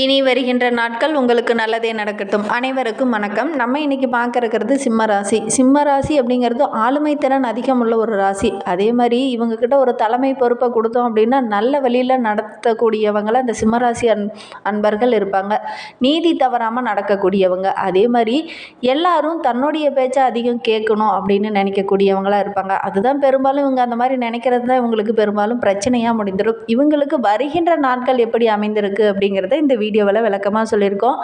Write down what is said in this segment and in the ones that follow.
இனி வருகின்ற நாட்கள் உங்களுக்கு நல்லதே நடக்கட்டும். அனைவருக்கும் வணக்கம். நம்ம இன்னைக்கு பார்க்க சிம்ம ராசி. சிம்ம ராசி அப்படிங்கிறது ஆளுமை திறன் அதிகம் உள்ள ஒரு ராசி. அதே மாதிரி இவங்க கிட்ட ஒரு தலைமை பொறுப்பை கொடுத்தோம் அப்படின்னா நல்ல வழியில் நடத்தக்கூடியவங்கள அந்த சிம்ம ராசி அன் அன்பர்கள் இருப்பாங்க. நீதி தவறாமல் நடக்கக்கூடியவங்க. அதே மாதிரி எல்லாரும் தன்னுடைய பேச்சை அதிகம் கேட்கணும் அப்படின்னு நினைக்கக்கூடியவங்களா இருப்பாங்க. அதுதான் பெரும்பாலும் இவங்க அந்த மாதிரி நினைக்கிறது தான் இவங்களுக்கு பெரும்பாலும் பிரச்சனையாக முடிந்துடும் இவங்களுக்கு வருகின்ற நாட்கள் எப்படி அமைந்திருக்கு அப்படிங்கிறத இந்த வீடியோவில் விளக்கமாக சொல்லியிருக்கோம்.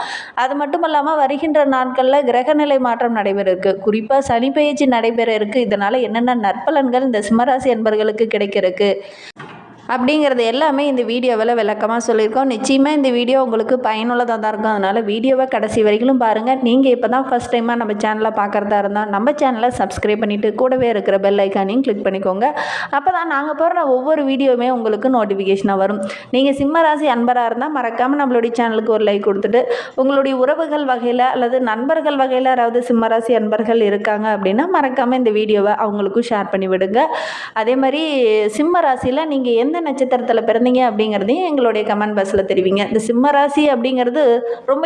அது மட்டும் இல்லாமல் வருகின்ற நாட்களில் கிரகநிலை மாற்றம் நடைபெற இருக்கு குறிப்பாக சனி பயிற்சி நடைபெற இருக்கு இதனால் என்னென்ன நற்பலன்கள் இந்த சிம்மராசி என்பர்களுக்கு கிடைக்கிறதுக்கு அப்படிங்கிறது எல்லாமே இந்த வீடியோவில் விளக்கமாக சொல்லியிருக்கோம். நிச்சயமாக இந்த வீடியோ உங்களுக்கு பயனுள்ளதாக தான் இருக்கும். அதனால் வீடியோவை கடைசி வரைக்கும் பாருங்கள் நீங்கள் இப்போ தான் ஃபஸ்ட் டைமாக நம்ம சேனலை பார்க்குறதா இருந்தால் நம்ம சேனலை சப்ஸ்கிரைப் பண்ணிவிட்டு கூடவே இருக்கிற பெல் ஐக்கானையும் கிளிக் பண்ணிக்கோங்க. அப்போ தான் நாங்கள் போடுற ஒவ்வொரு வீடியோவுமே உங்களுக்கு நோட்டிஃபிகேஷனாக வரும். நீங்கள் சிம்ம ராசி அன்பராக இருந்தால் மறக்காமல் நம்மளுடைய சேனலுக்கு ஒரு லைக் கொடுத்துட்டு உங்களுடைய உறவுகள் வகையில் அல்லது நண்பர்கள் வகையில் யாராவது சிம்மராசி அன்பர்கள் இருக்காங்க அப்படின்னா மறக்காமல் இந்த வீடியோவை அவங்களுக்கும் ஷேர் பண்ணி விடுங்க அதே மாதிரி சிம்ம ராசியில் நீங்கள் எந்த நட்சத்திரத்தில் பிறந்தீங்க அப்படிங்கிறதையும் எங்களுடைய கமெண்ட் பாக்ஸில் தெரிவிங்க. இந்த சிம்ம ராசி அப்படிங்கிறது ரொம்ப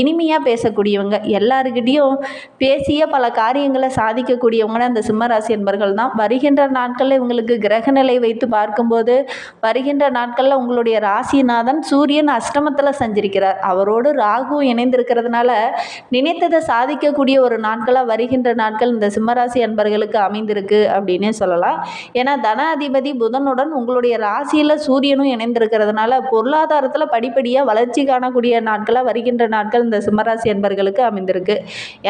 இனிமையாக பேசக்கூடியவங்க. எல்லாருக்கிட்டேயும் பேசிய பல காரியங்களை சாதிக்கக்கூடியவங்க அந்த சிம்ம ராசி என்பர்கள் தான். வருகின்ற நாட்களில் இவங்களுக்கு கிரகநிலை வைத்து பார்க்கும்போது வருகின்ற நாட்களில் உங்களுடைய ராசிநாதன் சூரியன் அஷ்டமத்தில் சஞ்சரிக்கிறார். அவரோடு ராகு இணைந்திருக்கிறதுனால நினைத்ததை சாதிக்கக்கூடிய ஒரு நாட்களாக வருகின்ற நாட்கள் இந்த சிம்மராசி அன்பர்களுக்கு அமைந்திருக்கு அப்படின்னே சொல்லலாம். ஏன்னா தனாதிபதி புதனுடன் உங்களுடைய ராசியில் சூரியனும் இணைந்திருக்கிறதுனால பொருளாதாரத்தில் படிப்படியாக வளர்ச்சி காணக்கூடிய நாட்களாக வருகின்ற நாட்கள் இந்த சிம்மராசி என்பர்களுக்கு அமைந்திருக்கு.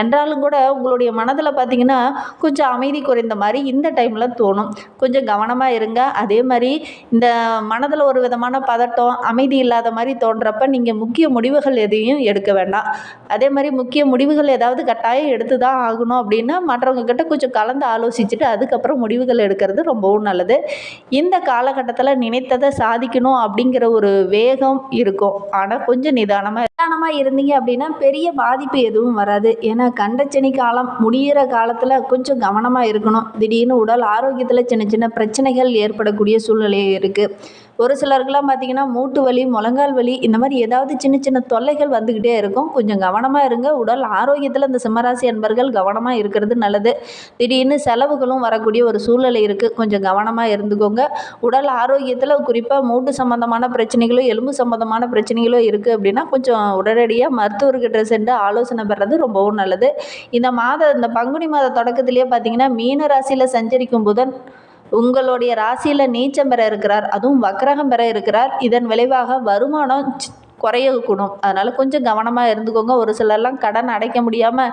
என்றாலும் கூட உங்களுடைய மனதில் பார்த்தீங்கன்னா கொஞ்சம் அமைதி குறைந்த மாதிரி இந்த டைமில் தோணும். கொஞ்சம் கவனமாக இருங்க. அதே மாதிரி இந்த மனதில் ஒரு விதமான பதட்டம் அமைதி இல்லாத மாதிரி தோன்றப்ப நீங்கள் முக்கிய முடிவுகள் எதையும் எடுக்க வேண்டாம். அதே மாதிரி முக்கிய முடிவுகள் ஏதாவது கட்டாயம் எடுத்து தான் ஆகணும் அப்படின்னா மற்றவங்க கிட்ட கொஞ்சம் கலந்து ஆலோசிச்சுட்டு அதுக்கப்புறம் முடிவுகள் எடுக்கிறது ரொம்பவும் நல்லது. இந்த காலகட்டத்தில் நினைத்ததை சாதிக்கணும் அப்படிங்கிற ஒரு வேகம் இருக்கும். ஆனால் கொஞ்சம் நிதானமாக நிதானமாக இருந்தீங்க அப்படின்னா பெரிய பாதிப்பு எதுவும் வராது. ஏன்னா கண்டச்சனி காலம் முடிகிற காலத்தில் கொஞ்சம் கவனமாக இருக்கணும். திடீர்னு உடல் ஆரோக்கியத்தில் சின்ன சின்ன பிரச்சனைகள் ஏற்படக்கூடிய சூழ்நிலை இருக்குது ஒரு சிலருக்குலாம் பார்த்திங்கன்னா மூட்டு வலி முழங்கால் வலி இந்த மாதிரி ஏதாவது சின்ன சின்ன தொல்லைகள் வந்துக்கிட்டே இருக்கும். கொஞ்சம் கவனமாக இருங்க. உடல் ஆரோக்கியத்தில் இந்த சிம்மராசி அன்பர்கள் கவனமாக இருக்கிறது நல்லது. திடீர்னு செலவுகளும் வரக்கூடிய ஒரு சூழ்நிலை இருக்குது கொஞ்சம் கவனமாக இருந்துக்கோங்க. உடல் ஆரோக்கியத்தில் குறிப்பாக மூட்டு சம்மந்தமான பிரச்சனைகளோ எலும்பு சம்மந்தமான பிரச்சனைகளோ இருக்குது அப்படின்னா கொஞ்சம் உடனடியாக மருத்துவர்கிட்ட சென்று ஆலோசனை பெறது ரொம்பவும் நல்லது. இந்த மாத இந்த பங்குனி மாத தொடக்கத்திலேயே பார்த்திங்கன்னா மீன ராசியில் சஞ்சரிக்கும் புதன் உங்களுடைய ராசியில் நீச்சம் பெற இருக்கிறார் அதுவும் வக்கரகம் பெற இருக்கிறார். இதன் விளைவாக வருமானம் குறையக்கூடும் அதனால் கொஞ்சம் கவனமாக இருந்துக்கோங்க. ஒரு சிலர்லாம் கடன் அடைக்க முடியாமல்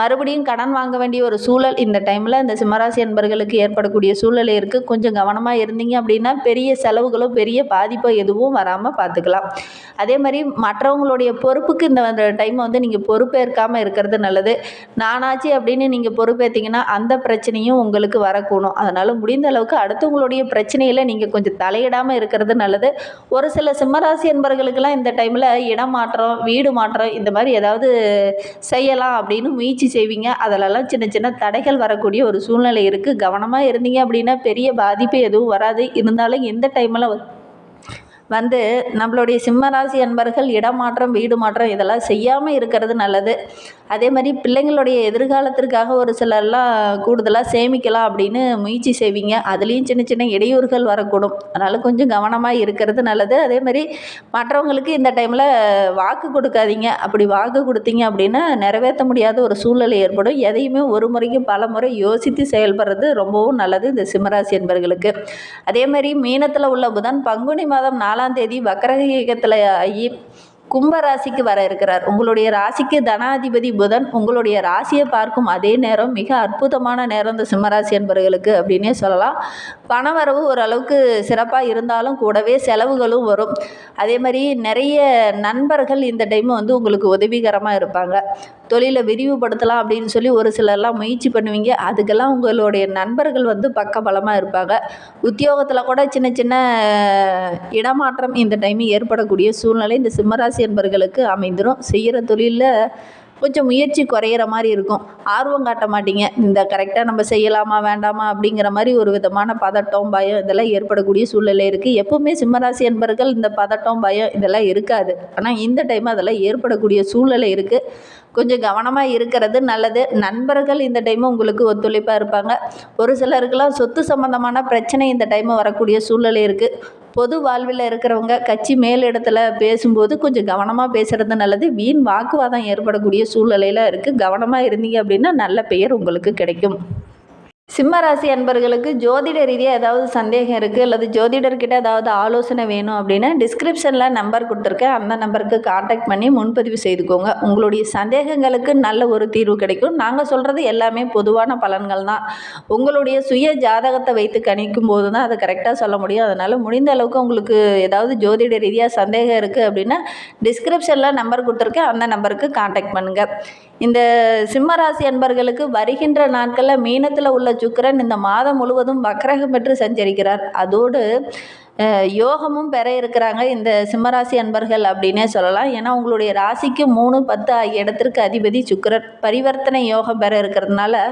மறுபடியும் கடன் வாங்க வேண்டிய ஒரு சூழல் இந்த டைமில் இந்த சிம்மராசி என்பர்களுக்கு ஏற்படக்கூடிய சூழல் இருக்குது கொஞ்சம் கவனமாக இருந்தீங்க அப்படின்னா பெரிய செலவுகளோ பெரிய பாதிப்போ எதுவும் வராமல் பார்த்துக்கலாம் அதே மாதிரி மற்றவங்களுடைய பொறுப்புக்கு இந்த டைம் வந்து நீங்கள் பொறுப்பேற்காமல் இருக்கிறது நல்லது. நானாச்சு அப்படின்னு நீங்கள் பொறுப்பேற்றீங்கன்னா அந்த பிரச்சனையும் உங்களுக்கு வரக்கூடும். அதனால் முடிந்த அளவுக்கு அடுத்தவங்களுடைய பிரச்சனையில் நீங்கள் கொஞ்சம் தலையிடாமல் இருக்கிறது நல்லது. ஒரு சில சிம்மராசி என்பர்களுக்கெல்லாம் இந்த டைமில் இடம் மாற்றம் வீடு மாற்றம் இந்த மாதிரி ஏதாவது செய்யலாம் அப்படின்னு முயற்சி செய்வீங்க. அதிலெல்லாம் சின்ன சின்ன தடைகள் வரக்கூடிய ஒரு சூழ்நிலை இருக்குது கவனமாக இருந்தீங்க அப்படின்னா பெரிய பாதிப்பு எதுவும் வராது. இருந்தாலும் எந்த டைமில் வந்து நம்மளுடைய சிம்மராசி அன்பர்கள் இடமாற்றம் வீடு மாற்றம் இதெல்லாம் செய்யாமல் இருக்கிறது நல்லது. அதே மாதிரி பிள்ளைங்களுடைய எதிர்காலத்திற்காக ஒரு சிலர்லாம் கூடுதலாக சேமிக்கலாம் அப்படின்னு முயற்சி செய்வீங்க. அதுலேயும் சின்ன சின்ன இடையூறுகள் வரக்கூடும். அதனால் கொஞ்சம் கவனமாக இருக்கிறது நல்லது. அதே மாதிரி மற்றவங்களுக்கு இந்த டைமில் வாக்கு கொடுக்காதீங்க. அப்படி வாக்கு கொடுத்தீங்க அப்படின்னா நிறைவேற்ற முடியாத ஒரு சூழ்நிலை ஏற்படும். எதையுமே ஒரு முறைக்கு பல முறை யோசித்து செயல்படுறது ரொம்பவும் நல்லது இந்த சிம்மராசி என்பர்களுக்கு அதே மாதிரி மீனத்தில் உள்ள புதன் பங்குனி மாதம் நாலாம் தேதி வக்கரக ஆகி கும்பராசிக்கு வர இருக்கிறார். உங்களுடைய ராசிக்கு தனாதிபதி புதன் உங்களுடைய ராசியை பார்க்கும் அதே நேரம் மிக அற்புதமான நேரம் இந்த சிம்மராசி என்பவர்களுக்கு அப்படின்னே சொல்லலாம். பணவரவு ஓரளவுக்கு சிறப்பாக இருந்தாலும் கூடவே செலவுகளும் வரும். அதே மாதிரி நிறைய நண்பர்கள் இந்த டைம் வந்து உங்களுக்கு உதவிகரமாக இருப்பாங்க. தொழிலை விரிவுபடுத்தலாம் அப்படின்னு சொல்லி ஒரு சிலர்லாம் முயற்சி பண்ணுவீங்க. அதுக்கெல்லாம் உங்களுடைய நண்பர்கள் வந்து பக்கபலமாக இருப்பாங்க. உத்தியோகத்தில் கூட சின்ன சின்ன இடமாற்றம் இந்த டைமில் ஏற்படக்கூடிய சூழ்நிலை இந்த சிம்மராசி என்பர்களுக்கு அமைந்துடும் செய்கிற தொழிலில் கொஞ்சம் முயற்சி குறையிற மாதிரி இருக்கும். ஆர்வம் காட்ட மாட்டீங்க. இந்த கரெக்டாக நம்ம செய்யலாமா வேண்டாமா அப்படிங்கிற மாதிரி ஒரு விதமான பதட்டம் பயம் இதெல்லாம் ஏற்படக்கூடிய சூழ்நிலை இருக்குது எப்பவுமே சிம்மராசி என்பர்கள் இந்த பதட்டம் பயம் இதெல்லாம் இருக்காது. ஆனால் இந்த டைம் அதெல்லாம் ஏற்படக்கூடிய சூழ்நிலை இருக்குது கொஞ்சம் கவனமாக இருக்கிறது நல்லது. நண்பர்கள் இந்த டைம் உங்களுக்கு ஒத்துழைப்பாக இருப்பாங்க. ஒரு சிலருக்கெல்லாம் சொத்து சம்மந்தமான பிரச்சனை இந்த டைம் வரக்கூடிய சூழ்நிலை இருக்குது பொது வாழ்வில் இருக்கிறவங்க கட்சி மேலிடத்தில் பேசும்போது கொஞ்சம் கவனமாக பேசுகிறது நல்லது. வீண் வாக்குவாதம் ஏற்படக்கூடிய சூழ்நிலையில் இருக்குது கவனமாக இருந்தீங்க அப்படின்னா நல்ல பெயர் உங்களுக்கு கிடைக்கும். சிம்மராசி அன்பர்களுக்கு ஜோதிட ரீதியாக ஏதாவது சந்தேகம் இருக்குது அல்லது ஜோதிடர்கிட்ட ஏதாவது ஆலோசனை வேணும் அப்படின்னா டிஸ்கிரிப்ஷனில் நம்பர் கொடுத்துருக்கேன். அந்த நம்பருக்கு காண்டாக்ட் பண்ணி முன்பதிவு செய்துக்கோங்க. உங்களுடைய சந்தேகங்களுக்கு நல்ல ஒரு தீர்வு கிடைக்கும். நாங்கள் சொல்கிறது எல்லாமே பொதுவான பலன்கள் தான். உங்களுடைய சுய ஜாதகத்தை வைத்து கணிக்கும் போது தான் அதை கரெக்டாக சொல்ல முடியும். அதனால் முடிந்த அளவுக்கு உங்களுக்கு ஏதாவது ஜோதிட ரீதியாக சந்தேகம் இருக்குது அப்படின்னா டிஸ்கிரிப்ஷனில் நம்பர் கொடுத்துருக்கேன். அந்த நம்பருக்கு காண்டாக்ட் பண்ணுங்கள் இந்த சிம்மராசி அன்பர்களுக்கு வருகின்ற நாட்களில் மீனத்தில் உள்ள சுக்கரன் இந்த மாதம் முழுவதும் வக்ரகம் பெற்று சஞ்சரிக்கிறார். அதோடு யோகமும் பெற இருக்கிறாங்க இந்த சிம்மராசி அன்பர்கள் அப்படின்னே சொல்லலாம். ஏன்னா உங்களுடைய ராசிக்கு மூணு பத்து ஆகிய இடத்திற்கு அதிபதி சுக்கிரன். பரிவர்த்தனை யோகம் பெற இருக்கிறதுனால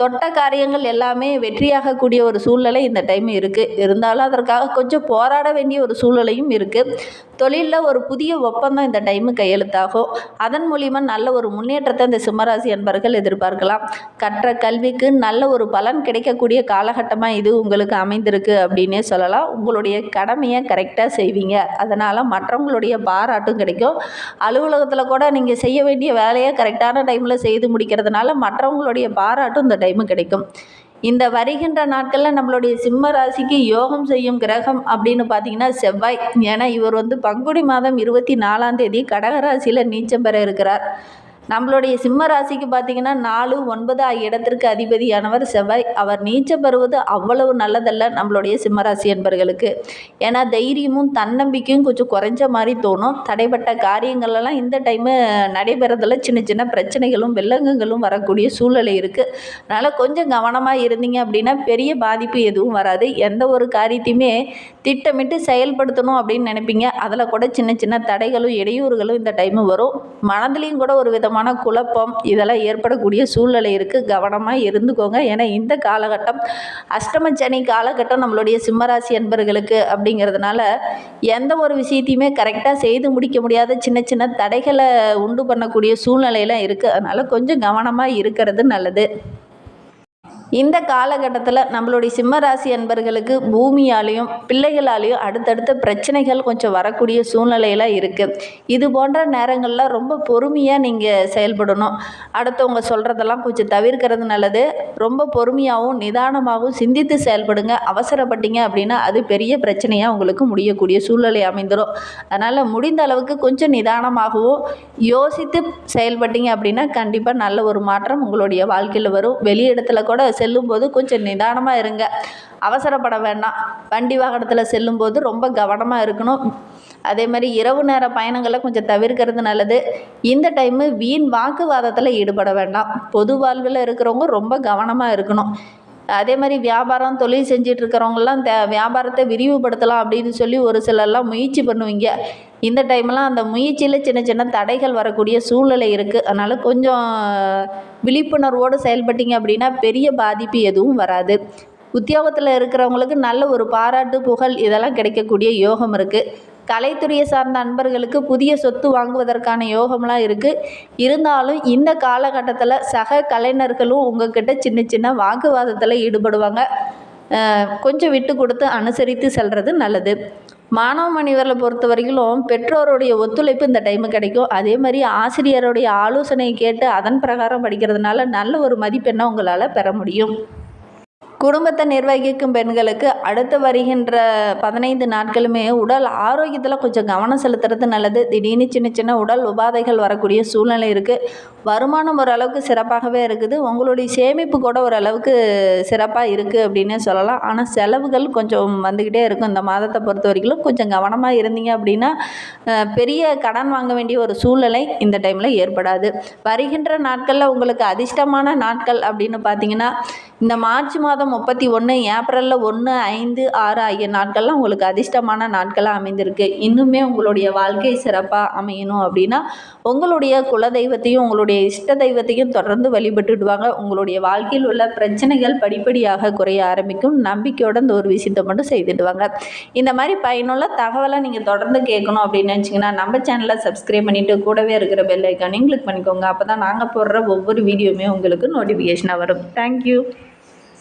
தொட்ட காரியங்கள் எல்லாமே வெற்றியாகக்கூடிய ஒரு சூழ்நிலை இந்த டைம் இருக்குது இருந்தாலும் அதற்காக கொஞ்சம் போராட வேண்டிய ஒரு சூழ்நிலையும் இருக்குது தொழிலில் ஒரு புதிய ஒப்பந்தம் இந்த டைமு கையெழுத்தாகும். அதன் மூலிமா நல்ல ஒரு முன்னேற்றத்தை இந்த சிம்மராசி அன்பர்கள் எதிர்பார்க்கலாம். கற்ற கல்விக்கு நல்ல ஒரு பலன் கிடைக்கக்கூடிய காலகட்டமாக இது உங்களுக்கு அமைந்திருக்கு அப்படின்னே சொல்லலாம். உங்களுடைய கடமையை கரெக்டாக செய்வீங்க. அதனால் மற்றவங்களுடைய பாராட்டும் கிடைக்கும். அலுவலகத்தில் கூட நீங்கள் செய்ய வேண்டிய வேலையை கரெக்டான டைமில் செய்து முடிக்கிறதுனால மற்றவங்களுடைய பாராட்டும் இந்த டைமு கிடைக்கும். இந்த வருகின்ற நாட்களில் நம்மளுடைய சிம்ம ராசிக்கு யோகம் செய்யும் கிரகம் அப்படின்னு பார்த்தீங்கன்னா செவ்வாய். ஏன்னா இவர் வந்து பங்குனி மாதம் இருபத்தி நாலாம் தேதி கடகராசியில் நீச்சம் பெற இருக்கிறார். நம்மளுடைய சிம்ம ராசிக்கு பார்த்தீங்கன்னா நாலு ஒன்பது ஆகிய இடத்திற்கு அதிபதியானவர் செவ்வாய். அவர் நீச்சம் பெறுவது அவ்வளவு நல்லதல்ல நம்மளுடைய சிம்மராசி என்பர்களுக்கு. ஏன்னா தைரியமும் தன்னம்பிக்கையும் கொஞ்சம் குறைஞ்ச மாதிரி தோணும். தடைப்பட்ட காரியங்கள்லாம் இந்த டைமு நடைபெறதில் சின்ன சின்ன பிரச்சனைகளும் வில்லங்கங்களும் வரக்கூடிய சூழ்நிலை இருக்குது அதனால் கொஞ்சம் கவனமாக இருந்தீங்க அப்படின்னா பெரிய பாதிப்பு எதுவும் வராது. எந்த ஒரு காரியத்தையுமே திட்டமிட்டு செயல்படுத்தணும் அப்படின்னு நினைப்பீங்க. அதில் கூட சின்ன சின்ன தடைகளும் இடையூறுகளும் இந்த டைமு வரும். மனதிலையும் கூட ஒரு விதம் விதமான குழப்பம் இதெல்லாம் ஏற்படக்கூடிய சூழ்நிலை இருக்குது கவனமாக இருந்துக்கோங்க. ஏன்னா இந்த காலகட்டம் அஷ்டம சனி காலகட்டம் நம்மளுடைய சிம்மராசி அன்பர்களுக்கு அப்படிங்கிறதுனால எந்த ஒரு விஷயத்தையுமே கரெக்டாக செய்து முடிக்க முடியாத சின்ன சின்ன தடைகளை உண்டு பண்ணக்கூடிய சூழ்நிலையெல்லாம் இருக்குது அதனால் கொஞ்சம் கவனமாக இருக்கிறது நல்லது. இந்த காலகட்டத்தில் நம்மளுடைய சிம்மராசி அன்பர்களுக்கு பூமியாலேயும் பிள்ளைகளாலேயும் அடுத்தடுத்த பிரச்சனைகள் கொஞ்சம் வரக்கூடிய சூழ்நிலையெல்லாம் இருக்குது இது போன்ற நேரங்களில் ரொம்ப பொறுமையாக நீங்கள் செயல்படணும். அடுத்தவங்க சொல்கிறதெல்லாம் கொஞ்சம் தவிர்க்கிறது நல்லது. ரொம்ப பொறுமையாகவும் நிதானமாகவும் சிந்தித்து செயல்படுங்க. அவசரப்பட்டீங்க அப்படின்னா அது பெரிய பிரச்சனையாக உங்களுக்கு முடியக்கூடிய சூழ்நிலை அமைந்துடும் அதனால் முடிந்த அளவுக்கு கொஞ்சம் நிதானமாகவும் யோசித்து செயல்பட்டீங்க அப்படின்னா கண்டிப்பாக நல்ல ஒரு மாற்றம் உங்களுடைய வாழ்க்கையில் வரும். வெளி இடத்துல கூட செல்லும்போது கொஞ்சம் நிதானமாக இருங்க. அவசரப்பட வேண்டாம். வண்டி வாகனத்தில் செல்லும்போது ரொம்ப கவனமாக இருக்கணும். அதே மாதிரி இரவு நேர பயணங்களை கொஞ்சம் தவிர்க்கிறது நல்லது. இந்த டைமு வீண் வாக்குவாதத்தில் ஈடுபட வேண்டாம். பொது வாழ்வில் இருக்கிறவங்க ரொம்ப கவனமாக இருக்கணும். அதே மாதிரி வியாபாரம் தொழில் செஞ்சுட்டு தே வியாபாரத்தை விரிவுபடுத்தலாம் அப்படின்னு சொல்லி ஒரு சிலர்லாம் முயற்சி பண்ணுவீங்க. இந்த டைம்லாம் அந்த முயற்சியில் சின்ன சின்ன தடைகள் வரக்கூடிய சூழ்நிலை இருக்குது அதனால் கொஞ்சம் விழிப்புணர்வோடு செயல்பட்டீங்க அப்படின்னா பெரிய பாதிப்பு எதுவும் வராது. உத்தியோகத்தில் இருக்கிறவங்களுக்கு நல்ல ஒரு பாராட்டு புகழ் இதெல்லாம் கிடைக்கக்கூடிய யோகம் இருக்குது கலைத்துறையை சார்ந்த அன்பர்களுக்கு புதிய சொத்து வாங்குவதற்கான யோகம்லாம் இருக்குது இருந்தாலும் இந்த காலகட்டத்தில் சக கலைஞர்களும் உங்ககிட்ட சின்ன சின்ன வாக்குவாதத்தில் ஈடுபடுவாங்க. கொஞ்சம் விட்டு கொடுத்து அனுசரித்து செல்வது நல்லது. மாணவ மனிதர்களை பொறுத்த வரைக்கும் பெற்றோருடைய ஒத்துழைப்பு இந்த டைமு கிடைக்கும். அதே மாதிரி ஆசிரியருடைய ஆலோசனையை கேட்டு அதன் பிரகாரம் படிக்கிறதுனால நல்ல ஒரு மதிப்பெண்ணை உங்களால் பெற முடியும். குடும்பத்தை நிர்வகிக்கும் பெண்களுக்கு அடுத்து வருகின்ற பதினைந்து நாட்களுமே உடல் ஆரோக்கியத்தில் கொஞ்சம் கவனம் செலுத்துறது நல்லது. திடீர்னு சின்ன சின்ன உடல் உபாதைகள் வரக்கூடிய சூழ்நிலை இருக்குது வருமானம் ஓரளவுக்கு சிறப்பாகவே இருக்குது. உங்களுடைய சேமிப்பு கூட ஓரளவுக்கு சிறப்பாக இருக்குது அப்படின்னு சொல்லலாம். ஆனால் செலவுகள் கொஞ்சம் வந்துக்கிட்டே இருக்கும். இந்த மாதத்தை பொறுத்த வரைக்கும் கொஞ்சம் கவனமாக இருந்தீங்க அப்படின்னா பெரிய கடன் வாங்க வேண்டிய ஒரு சூழ்நிலை இந்த டைமில் ஏற்படாது. வருகின்ற நாட்களில் உங்களுக்கு அதிர்ஷ்டமான நாட்கள் அப்படின்னு பார்த்தீங்கன்னா இந்த மார்ச் மாதம் முப்பத்தி ஒன்று ஏப்ரலில் ஒன்று ஐந்து ஆறு ஆகிய நாட்கள்லாம் உங்களுக்கு அதிர்ஷ்டமான நாட்களாக அமைந்திருக்கு. இன்னுமே உங்களுடைய வாழ்க்கை சிறப்பாக அமையணும் அப்படின்னா உங்களுடைய குலதெய்வத்தையும் உங்களுடைய இஷ்ட தெய்வத்தையும் தொடர்ந்து வழிபட்டுடுவாங்க. உங்களுடைய வாழ்க்கையில் உள்ள பிரச்சனைகள் படிப்படியாக குறைய ஆரம்பிக்கும். நம்பிக்கையோட இந்த ஒரு விஷயத்தை மட்டும் செய்துடுவாங்க. இந்த மாதிரி பயனுள்ள தகவலை நீங்கள் தொடர்ந்து கேட்கணும் அப்படின்னு நினச்சிங்கன்னா நம்ம சேனலை சப்ஸ்கிரைப் பண்ணிவிட்டு கூடவே இருக்கிற பெல் ஐக்கானையும் கிளிக் பண்ணிக்கோங்க. அப்போ தான் நாங்கள் போடுற ஒவ்வொரு வீடியோவுமே உங்களுக்கு நோட்டிஃபிகேஷனாக வரும். தேங்க்யூ